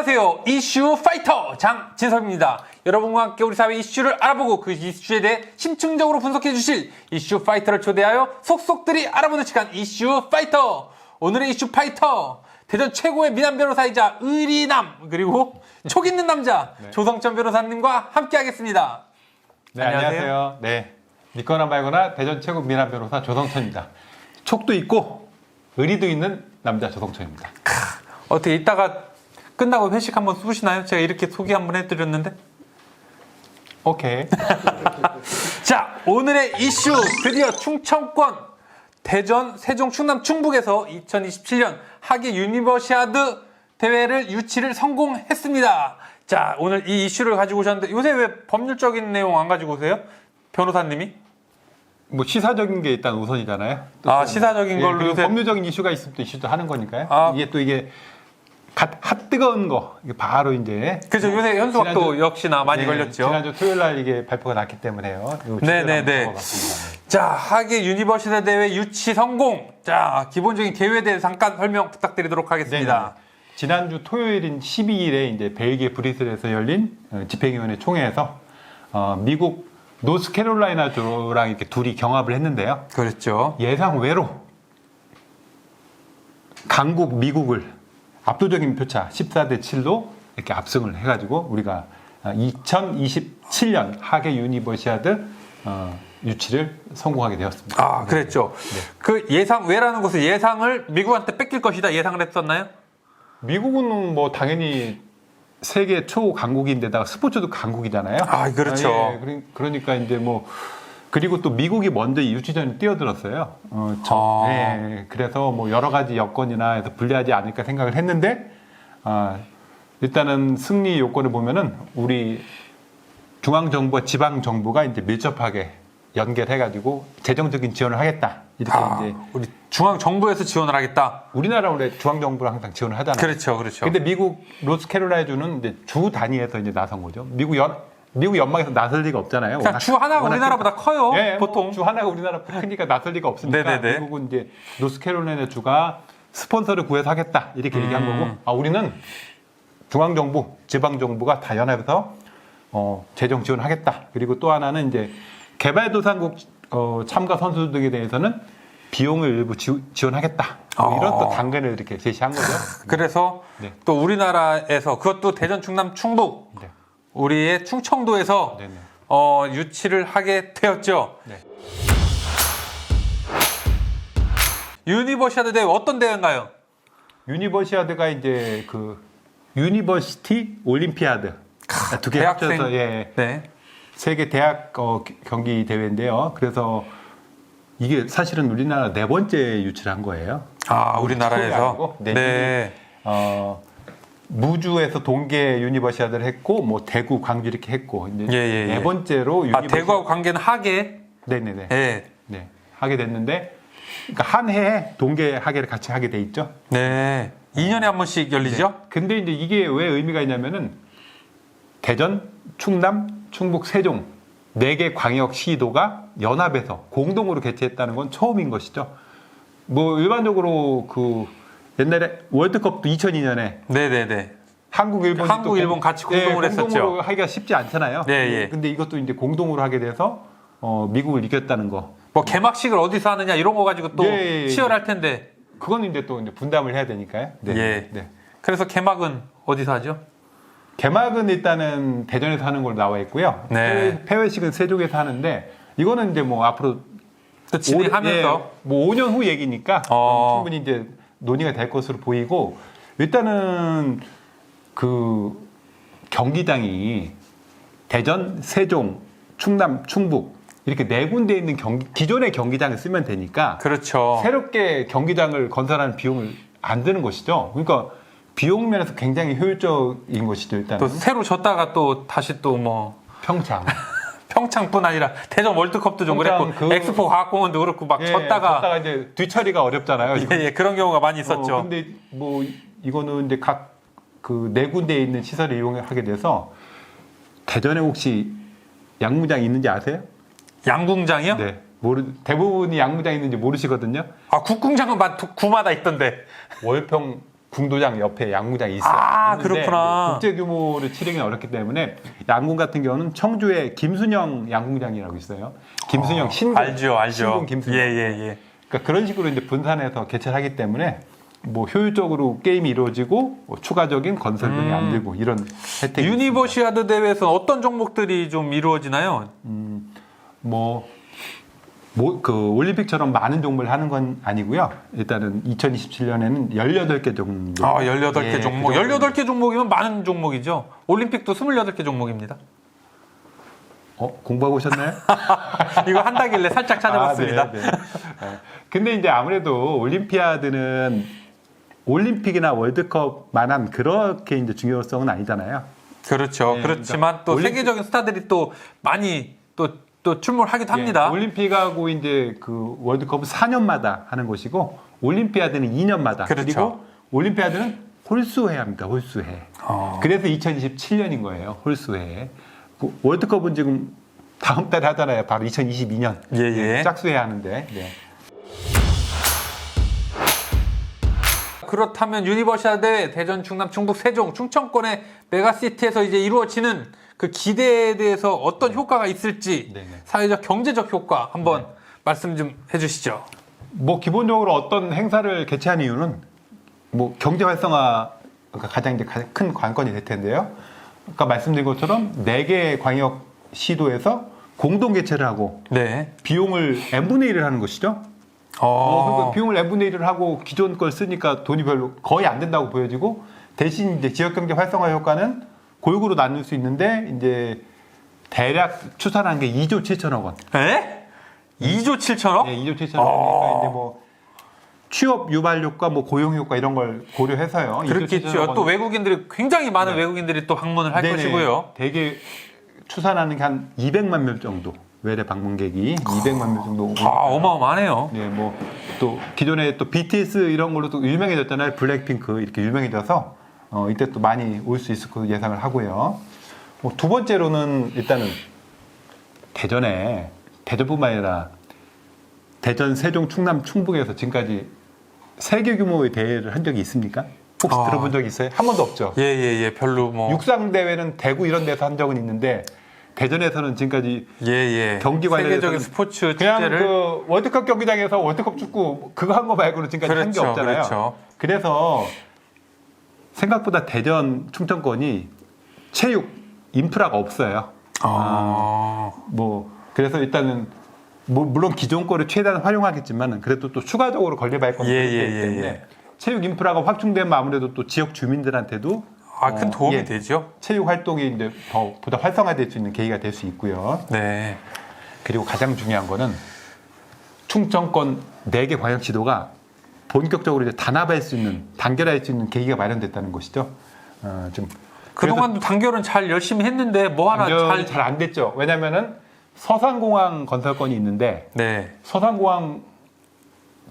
안녕하세요. 이슈 파이터 장진섭입니다. 여러분과 함께 우리 사회 이슈를 알아보고 그 이슈에 대해 심층적으로 분석해 주실 이슈 파이터를 초대하여 속속들이 알아보는 시간 이슈 파이터. 오늘의 이슈 파이터. 대전 최고의 미남 변호사이자 의리남 그리고 촉 있는 남자 조성천 변호사님과 함께 하겠습니다. 네, 안녕하세요. 안녕하세요. 네. 믿거나 말거나 대전 최고 미남 변호사 조성천입니다. 촉도 있고 의리도 있는 남자 조성천입니다. 어떻게 이따가 끝나고 회식 한번 쏘시나요? 제가 이렇게 소개 한번 해드렸는데. 오케이. 자, 오늘의 이슈 드디어 충청권 대전 세종 충남 충북에서 2027년 하계 유니버시아드 대회를 유치를 성공했습니다. 자, 오늘 이 이슈를 가지고 오셨는데 요새 왜 법률적인 내용 안 가지고 오세요? 변호사님이? 뭐 시사적인 게 일단 우선이잖아요. 또 아, 또 시사적인 예, 걸로 요새- 법률적인 이슈가 있으면 또 이슈도 하는 거니까요. 아. 이게 또 이게 갓, 핫 뜨거운 거 이게 바로 이제 그죠 요새 현수막도 지난주- 역시나 많이 예, 걸렸죠. 지난주 토요일 날 이게 발표가 났기 때문에요. 요 네, 네, 네. 자, 하계 유니버시아드 대회 유치 성공. 자, 기본적인 계획에 대해 잠깐 설명 부탁드리도록 하겠습니다. 네. 지난주 토요일인 12일에 이제 벨기에 브뤼셀에서 열린 어, 집행위원회 총회에서 어, 미국 노스캐롤라이나주랑 이렇게 둘이 경합을 했는데요. 그렇죠. 예상 외로 강국 미국을 압도적인 표차 14대 7로 이렇게 압승을 해가지고 우리가 2027년 하계 유니버시아드 어, 유치를 성공하게 되었습니다. 아, 그랬죠. 그 예상 외라는 것은 예상을 미국한테 뺏길 것이다 예상을 했었나요? 미국은 뭐 당연히 세계 초 강국인데다가 스포츠도 강국이잖아요. 아, 그렇죠. 예, 그러- 그러니까 이제 뭐 그리고 또 미국이 먼저 이 유치전에 뛰어들었어요. 어, 저, 아. 예, 그래서 뭐 여러 가지 여건이나 해서 불리하지 않을까 생각을 했는데 아, 일단은 승리 요건을 보면은 우리 중앙 정부와 지방 정부가 이제 밀접하게 연결해가지고 재정적인 지원을 하겠다 이렇게 아, 이제 우리 중앙 정부에서 지원을 하겠다. 우리나라 원래 중앙 정부랑 항상 지원을 하잖아요. 그렇죠, 그렇죠. 근데 미국 로스캐롤라이주는 이제 주 단위에서 이제 나선 거죠. 미국 연 미국 연방에서 나설 리가 없잖아요. 그냥 주 하나가 워낙 우리나라보다 커요. 예, 뭐 보통. 주 하나가 우리나라 크니까 나설 리가 없으니까 네네네. 미국은 이제 노스캐롤라이나 주가 스폰서를 구해서 하겠다 이렇게 음. 얘기한 거고 아 우리는 중앙 정부, 지방 정부가 다 연합해서 어, 재정 지원하겠다. 그리고 또 하나는 이제 개발도상국 어, 참가 선수 등에 대해서는 비용을 일부 지, 원하겠다 뭐 이런 아. 또 당근을 이렇게 제시한 거죠. 그래서 네. 또 우리나라에서 그것도 대전, 충남, 충북 네. 우리의 충청도에서 네네. 어, 유치를 하게 되었죠. 네. 유니버시아드 대회 어떤 대회인가요? 유니버시아드가 이제 그 유니버시티 올림피아드 두개 대학생. 합쳐서 예, 네. 세계 대학 어, 경기 대회인데요. 그래서 이게 사실은 우리나라 네 번째 유치를 한 거예요. 아, 우리나라에서. 네. 네. 어, 무주에서 동계 유니버시아드를 했고 뭐 대구, 광주 이렇게 했고 이제 예, 예, 네 예. 번째로 아, 유니버시아드 대구하고 관계는 하계. 네네네 네. 네 하게 됐는데 그러니까 한 해에 동계 하계를 같이 하게 돼 있죠. 네. 2년에 한 번씩 열리죠? 근데 이제 이게 왜 의미가 있냐면은 대전, 충남, 충북, 세종 네 개 광역 시도가 연합해서 공동으로 개최했다는 건 처음인 것이죠. 뭐 일반적으로 그 옛날에 월드컵도 2002년에 네, 네, 네. 한국 일본 한국, 일본 같이 공동으로 했었죠. 공동으로 하기가 쉽지 않잖아요. 네, 예. 근데 이것도 이제 공동으로 하게 돼서 어, 미국을 이겼다는 거. 뭐 개막식을 어디서 하느냐 이런 거 가지고 또 예, 예, 예. 치열할 텐데. 그건 이제 또 이제 분담을 해야 되니까요. 네. 예. 네. 그래서 개막은 어디서 하죠? 개막은 일단은 대전에서 하는 걸로 나와 있고요. 네. 폐회- 폐회식은 세종에서 하는데 이거는 이제 뭐 앞으로 또 진행하면서 오- 예, 뭐 5년 후 얘기니까 어. 충분히 이제 논의가 될 것으로 보이고 일단은 그 경기장이 대전, 세종, 충남, 충북 이렇게 네 군데 있는 경기 기존의 경기장을 쓰면 되니까 그렇죠. 새롭게 경기장을 건설하는 비용을 안 드는 것이죠. 그러니까 비용 면에서 굉장히 효율적인 것이죠. 일단 또 새로 졌다가 또 다시 또 뭐 평창. 평창뿐 아니라 대전 월드컵도 좀 그랬고 평창 그- 엑스포 과학공원도 그렇고 막 예, 졌다가 졌다가 이제 뒤처리가 어렵잖아요. 이거. 예, 예, 그런 경우가 많이 있었죠. 어, 근데 뭐 이거는 이제 각 그 네 군데에 있는 시설을 이용하게 돼서 대전에 혹시 양무장 있는지 아세요? 양궁장이요? 네. 모르 대부분이 양무장 있는지 모르시거든요. 아 국궁장은 구마다 있던데. 월평 궁도장 옆에 양궁장이 있어요. 아, 그렇구나. 국제 규모를 치르기는 어렵기 때문에 양궁 같은 경우는 청주에 김순영 양궁장이라고 있어요. 김순영 신궁 아, 알죠, 알죠. 신궁 김순영. 예, 예, 예. 그러니까 그런 식으로 이제 분산해서 개최를 하기 때문에 뭐 효율적으로 게임이 이루어지고 뭐 추가적인 건설 비용이 안 들고 이런 혜택이 유니버시아드 대회에서는 어떤 종목들이 좀 이루어지나요? 뭐, 뭐, 그, 올림픽처럼 많은 종목을 하는 건 아니고요. 일단은 2027년에는 18개 정도. 아, 18개 예, 종목. 그 정도. 18개 종목이면 많은 종목이죠. 올림픽도 28개 종목입니다. 어, 공부하고 오셨나요? 이거 한다길래 살짝 찾아봤습니다. 아, 네, 네. 네. 근데 이제 아무래도 올림피아드는 올림픽이나 월드컵만한 그렇게 이제 중요성은 아니잖아요. 그렇죠. 네, 그렇지만 또 그러니까 올림픽- 세계적인 스타들이 또 많이 또, 또 출몰하기도 합니다. 예, 올림픽하고 이제 그 월드컵은 4년마다 하는 것이고 올림피아드는 2년마다 그렇죠. 그리고 올림피아드는 홀수회 합니다. 홀수회. 어. 그래서 2027년인 거예요. 홀수회. 그 월드컵은 지금 다음 달에 하잖아요. 바로 2022년. 예, 예. 짝수회 하는데. 네. 그렇다면 유니버시아드 대전, 충남, 충북, 세종, 충청권의 메가시티에서 이제 이루어지는 그 기대에 대해서 어떤 효과가 있을지 네네. 사회적 경제적 효과 한번 말씀 좀 해주시죠. 뭐 기본적으로 어떤 행사를 개최한 이유는 뭐 경제 활성화 가 가장 이제 큰 관건이 될 텐데요. 아까 말씀드린 것처럼 네개 광역 시도에서 공동 개최를 하고 네. 비용을 n분의 1을 하는 것이죠. 어, 어, 그러니까 비용을 n분의 1을 하고 기존 걸 쓰니까 돈이 별로 거의 안 된다고 보여지고 대신 이제 지역 경제 활성화 효과는 골고루 나눌 수 있는데 이제 대략 추산한 게 2조 7천억 원. 에? 2조 7천억? 네, 2조 7천억 어. 원이니까 이제 뭐 취업 유발 효과, 뭐 고용 효과 이런 걸 고려해서요. 2조 7천억 그렇겠죠. 원. 또 외국인들이 굉장히 많은 네. 외국인들이 또 방문을 할 네네. 것이고요. 되게 추산하는 게 한 200만 명 정도 외래 방문객이 200만 명 정도. 아, 어마어마하네요. 네, 뭐 또 기존에 또 BTS 이런 걸로 또 유명해졌잖아요. 블랙핑크 이렇게 유명해져서 어, 이때 또 많이 올 수 있을 것으로 예상을 하고요. 뭐 두 번째로는 일단은 대전에 대전뿐만 아니라 대전, 세종, 충남, 충북에서 지금까지 세계 규모의 대회를 한 적이 있습니까? 혹시 아. 들어본 적 있어요? 한 번도 없죠. 예, 예, 예. 별로 뭐. 육상 대회는 대구 이런 데서 한 적은 있는데 대전에서는 지금까지 예, 예. 경기 세계적인 스포츠 그냥 축제를 그 월드컵 경기장에서 월드컵 축구 그거 한 거 말고는 지금까지 한게 그렇죠, 없잖아요. 그렇죠. 래서 생각보다 대전 충청권이 체육 인프라가 없어요. 아. 뭐 그래서 일단은 뭐 물론 기존 거를 최대한 활용하겠지만 그래도 또 추가적으로 관리받을 건이 예, 있기 예, 때문에 예. 체육 인프라가 확충되면 아무래도 또 지역 주민들한테도 아, 큰 어, 도움이 예, 되죠. 체육 활동이 이제 더 보다 활성화될 수 있는 계기가 될 수 있고요. 네. 그리고 가장 중요한 거는 충청권 4개 광역시도가 본격적으로 이제 단합할 수 있는 단결할 수 있는 계기가 마련됐다는 것이죠. 어, 좀 그동안도 단결은 잘 열심히 했는데 뭐 하나 잘. 잘 안 됐죠. 왜냐면은 서산공항 건설권이 있는데 네. 서산공항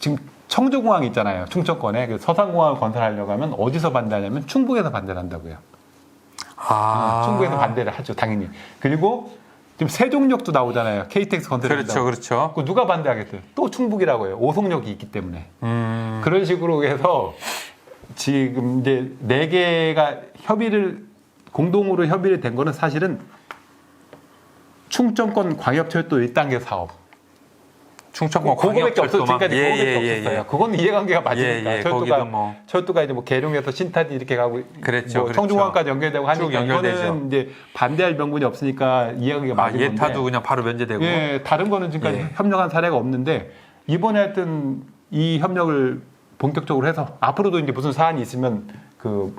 지금 청주공항 있잖아요. 충청권에 그 서산공항을 건설하려고 하면 어디서 반대하냐면 충북에서 반대를 한다고요. 아. 충북에서 반대를 하죠, 당연히. 그리고 지금 세종역도 나오잖아요. KTX 건설을 그렇죠. 그렇죠. 그 누가 반대하겠어요? 또 충북이라고 해요. 오송역이 있기 때문에. 음. 그런 식으로 해서 지금 이제 네 개가 협의를 공동으로 협의를 된 거는 사실은 충청권 광역철도 1단계 사업. 충청권 그거밖에 없어. 지금까지 예, 그거밖에 예, 없었어요. 예. 그건 이해관계가 맞으니까 예, 예. 철도가 거기도 뭐. 철도가 이제 뭐 계룡에서 신탄이 이렇게 가고 그랬죠, 뭐 그랬죠. 청중항까지 연결되고 하니까 쭉 연결되죠. 이제 반대할 명분이 없으니까 이해관계가 아, 맞은 예타도 건데 그냥 바로 면제되고. 예, 다른 거는 지금까지 예. 협력한 사례가 없는데 이번에 하여튼 이 협력을 본격적으로 해서 앞으로도 이제 무슨 사안이 있으면 그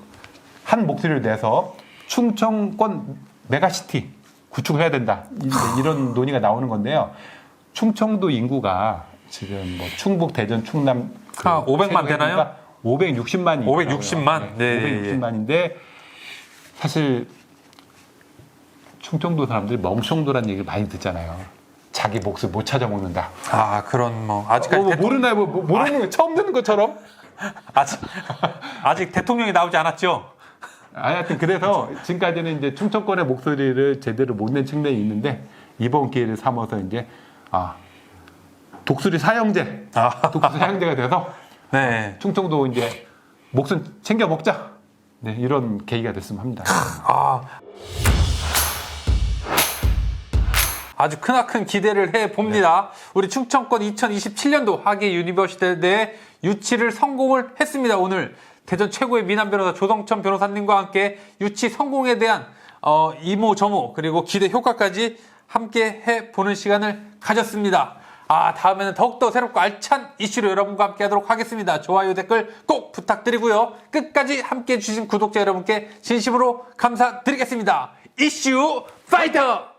한 목소리를 내서 충청권 메가시티 구축을 해야 된다 이런 논의가 나오는 건데요. 충청도 인구가 지금 뭐 충북, 대전, 충남 그 아, 500만 되나요? 560만이 560만? 네, 560만인데 사실 충청도 사람들이 멍청도라는 얘기를 많이 듣잖아요. 자기 몫을 못 찾아 먹는다. 아, 그런 뭐 아직까지 어, 뭐 대통령, 모르나요? 뭐, 뭐 모르는 거 처음 듣는 것처럼? 아직 아직 대통령이 나오지 않았죠. 아니, 하여튼 그래서 지금까지는 이제 충청권의 목소리를 제대로 못 낸 측면이 있는데 이번 기회를 삼아서 이제 아 독수리 사형제, 아. 독수리 사형제가 돼서 네. 충청도 이제 목숨 챙겨 먹자. 네, 이런 계기가 됐으면 합니다. 아. 아주 크나큰 기대를 해 봅니다. 우리 충청권 2027년도 하계 유니버시티 대 유치를 성공을 했습니다. 오늘 대전 최고의 미남 변호사 조성천 변호사님과 함께 유치 성공에 대한 어, 이모 저모 그리고 기대 효과까지 함께 해 보는 시간을 가졌습니다. 아, 다음에는 더욱더 새롭고 알찬 이슈로 여러분과 함께 하도록 하겠습니다. 좋아요, 댓글 꼭 부탁드리고요. 끝까지 함께 해주신 구독자 여러분께 진심으로 감사드리겠습니다. 이슈 파이터!